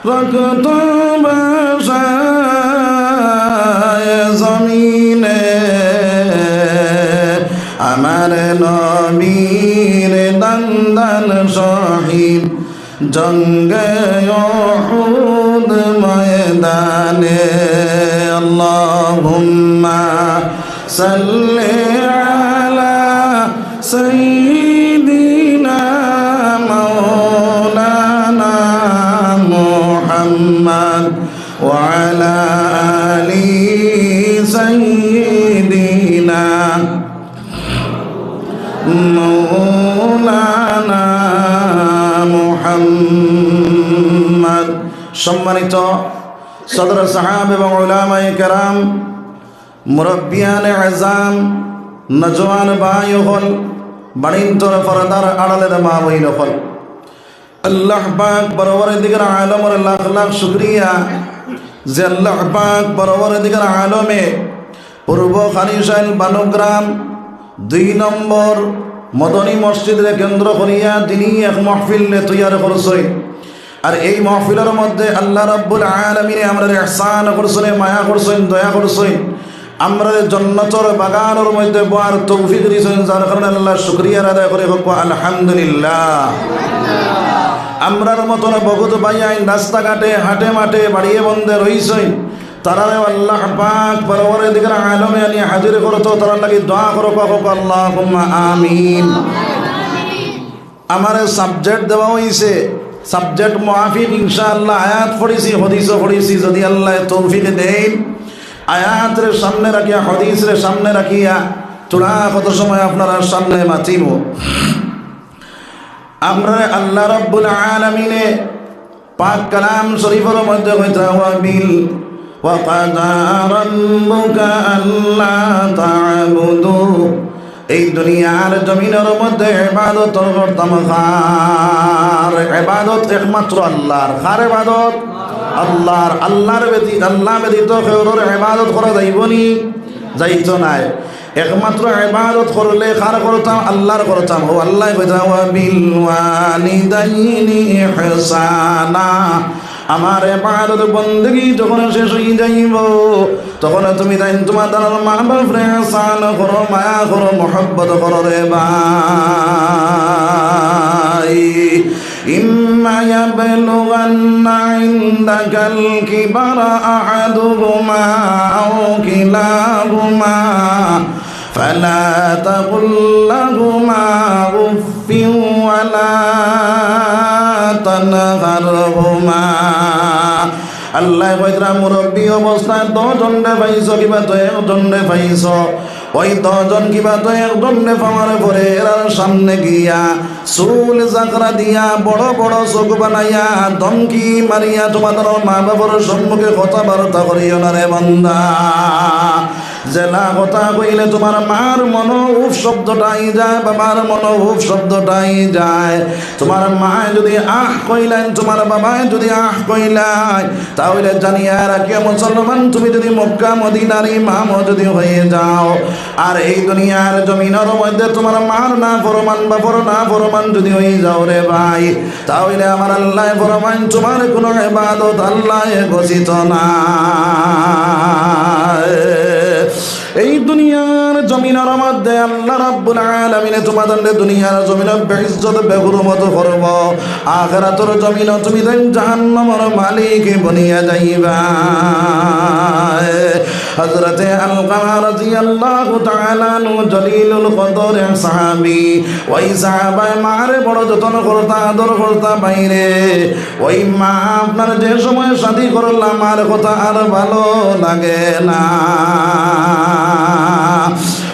রক্ত বসায় জমিনে আমার নবীর দন্দন শহীদ জঙ্গে উহুদ ময়দানে আল্লাহুম্মা সাল্লি মুহাম্মদ, সম্মানিত সদর সাহাব এবং ওলামাই কেরাম, মুরব্বিয়ান আজাম নজওয়ান ভাই হল বাণিন্তর ফরদার আড়ালের মা বইন হল আল্লাহ পাক বরাবর দিকের আলমর লাখ লাখ শুক্রিয়া। যে আল্লাহ পাক বরাবর দিকের আলমে পূর্ব খানিশাইল বানুগ্রাম দুই নম্বর মদনী মসজিদের কেন্দ্র করিয়া তিনি এক মহফিল তৈয়ার করছেন। আর এই মহফিলের মধ্যে আল্লাহ রাব্বুল আলমিনে আমরা এহসান করছেন, মায়া করছেন, দয়া করছেন। আমরা জন্নতর বাগানের মধ্যে বোয়ার তৌফিক দিয়েছেন, যার কারণে আল্লাহ শুক্রিয়া আদায় করে হোক, আলহামদুলিল্লাহ। আমরার মতন বহুত বাইয়াই রাস্তাঘাটে, হাটে মাঠে, বাড়িয়ে বন্ধে রইছই তারারে আল্লাহ আলমে আনি আল্লাহ আমিন। দেওয়া সাবজেক্ট ইনশাআল্লাহ আয়াত যদি আল্লাহ সামনে রাখিয়া সামনে রাখিয়া, তোরা কত সময় আপনারা সামনে মাতিব? আমরা আল্লাহ রব্বুল পাক কালাম শরীফের মধ্যে وقضى ربك ألا تعبدوا এই দুনিয়ার জমিনের মধ্যে এবাদত করতাম খার এবাদত একমাত্র আল্লাহর খার এবাদত আল্লাহর আল্লাহর ব্যতীত আল্লাহ ব্যতীত কেউর এবাদত করা যাইবনি যাইত নাই একমাত্র ইবাদত করলে কার করতাম আল্লাহর করতাম ও আল্লাহ কইতাম ওয়া বিল ওয়ালিদাইনি ইহসানা আমার এবাদত বন্দগি যখন শেষ হয়ে যাইব তখন তুমি তাই তোমার দ্বারা মা বাপরে আসান করো মায়া করো মহব্বত করো রে ভাই إما يبلغن عندك الكبر أحدهما أو كلاهما فلا تقل لهما أف ولا تنهرهما আল্লাহ কইতরা মুরব্বী অবস্থায় দশজনে পাইছ কিবা তো একজনে পাইছ ওই দশজন কিবা তো একজনে পাওয়ার পরে এরার সামনে গিয়া চুল জাকরা দিয়া বড় বড় চোখ বানাইয়া ধমকি মারিয়া তোমাদের মা বাবার সম্মুখে কথাবার্তা করিও না রে বন্দা জেলা কথা কইলে তোমার মার মন উফ শব্দটাই যায়, বাবার মন উফ শব্দটাই যায়। তোমার মা যদি আহ কইলেন, তোমার বাবাই যদি আহ কইলাই তাহলে জানিয়া রাখিয়া মুসলমান, তুমি যদি মক্কা, মদিনার ইমাম যদি হয়ে যাও। আর এই দুনিয়ার জমিনের মধ্যে তোমার মার না ফরমান বা ফর না ফরমান যদি হয়ে যাও রে ভাই, তাহলে আমার আল্লাহ ফরমান তোমার কোনো এবাদত আল্লাহ ঘোষিত না। এই দুনিয়ার জমিনের মধ্যে আল্লাহ রাব্বুল আলামিনে তোমাদের দুনিয়ার জমিনের বেইজ্জত, বেহুরমত করব। আখিরাতের জমিন তুমি দেন জাহান্নামের মালিক বনিয়া যাইবা। হযরতে আলকামা রাদিয়াল্লাহু তাআলা নু জলিলুল কদর সাহাবী, ওই সাহাবায় মারে বড় যতন করতা, আদর করতা বাইরে। ওই মা আপনার যে সময় শাদি করলাম মার কথা আর ভালো লাগে না।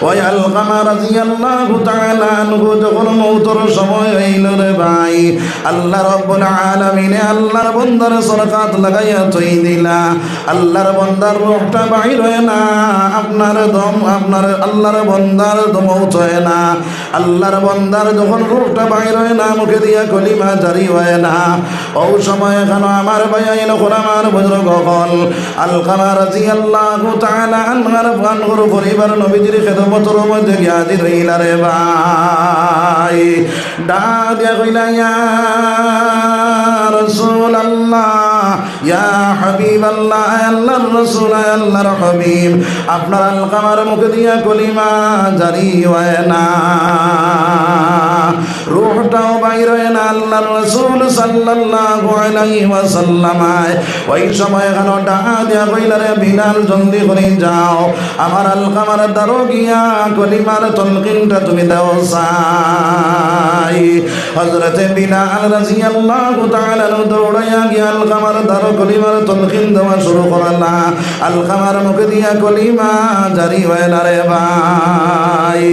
ওই তাআলা আনহু যখন মৌতর সময় রে ভাই, আল্লাহ আল্লাহর বন্দার সরকাত লাগাইয়া দিলা। আল্লাহর বন্দার হয় না, আপনার দম, আপনার আল্লাহর বন্দার না। আল্লাহর বন্দার যখন রূহটা বাইর হয় না, মুখে দিয়া কলিমা জারি হয় না। ও সময় কেন আমার ভাইয়াইল আমার বুজুর্গ হল। আলকামা আনহুর পরিবার নবীজির খেদমতর মধ্যে গিয়াদি রইলা রে ভাই। ডা দিয়া কইলা ইয়া রাসূলুল্লাহ। ইয়া হাবিব আল্লাহ আল্লাহর রাসূল, আল্লাহর হাবিব, আপনার কামার দিয়া কলিমা জারি হয় না। রূহটাও বাইর হয় না, আল্লাহর রাসূল সাল্লাল্লাহু ওই সময় কেন ডাহা দিয়া কইলা, রে বিলাল, জলদি করে যাও। আমার আল কামার দারো গিয়া কলিমার তলকিনটা তুমি দাও সাই। হযরতে বিলাল রাদিয়াল্লাহু তাআলা দৌড়াইয়া গিয়া আল কামার দারো কলিমার তলকিন দেওয়া শুরু করলা আল কামার মুখ দিয়া কলিমা জারি হয় না রে ভাই।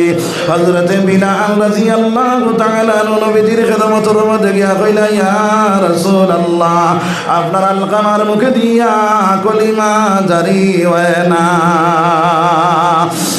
হযরতে বিলাল রাদিয়াল্লাহু তাআলা নবীজির খেদমতের মধ্যে গিয়া কইলা, ইয়া রাসূলুল্লাহ, আপনার আল কামার মুখ দিয়া কলিমা জারি হয় না।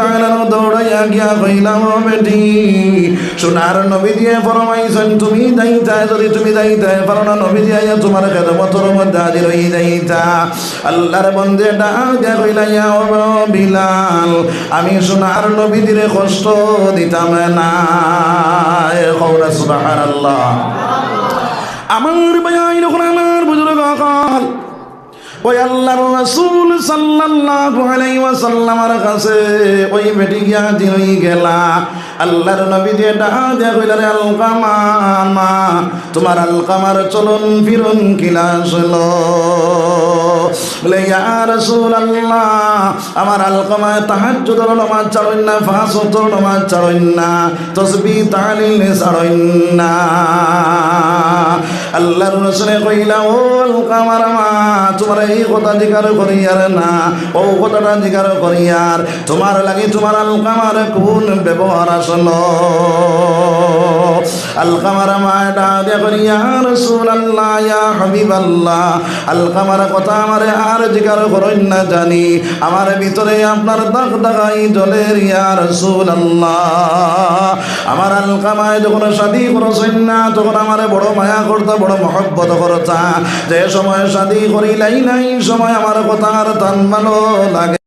তাআলা দৌড়াইয়া গিয়া কইলাম বেটি, সোনার নবী দিয়ে ফরমাইছেন তুমি যাইতা যদি তুমি যাইতা পারো না, নবী দিয়ে তোমার খেদমতের মধ্যে হাজির হই যাইতা। আল্লাহর বন্দে ডাক দিয়া কইলা ইয়া বিলাল, আমি সোনার নবী দিয়ে কষ্ট দিতাম না। কওলা সুবহানাল্লাহ। আমার ভাই যখন আমার বুজুর্গ ওই আল্লাহর রাসূল সাল্লাল্লাহু আলাইহি ওয়াসাল্লামের কাছে ওই বেটি গিয়া দিই গেলা। আল্লাহর নবী দিয়ে ডাক দিয়া কইলা, রে আলকামা, মা, তোমার আলকামার চলন ফিরন কিলা হলো বলে, ইয়া রাসূলুল্লাহ, আমার আলকামা তাহাজ্জুদের নামাজ ছাড়েন না ফাঁস নামাজ ছাড়েন না তাসবিহ তাহলিল ছাড়েন না। আল্লাহর রসুলে কইলা, ও আলকামার মা, তোমার এই কথা জিকার করিয়ার না। ও কথাটা জিকার করিয়ার তোমার লাগি তোমার আল কামার কোন ব্যবহার আসলো? আলকামার এটা দে করিয়া রাসূলুল্লাহ, ইয়া হাবিবাল্লাহ। আলকামার কথা আমারে আর জিকার করেন না জানি। আমার ভিতরে আপনার দাগ দাগাই জলের, ইয়া রাসূলুল্লাহ। আমার আলকামায় যখন শাদি করছেন না তখন আমারে বড় মায়া করতা, বড় মহব্বত করতা। যে সময় শাদি করিলাই নাই, সময় আমার কথা আর তান লাগে।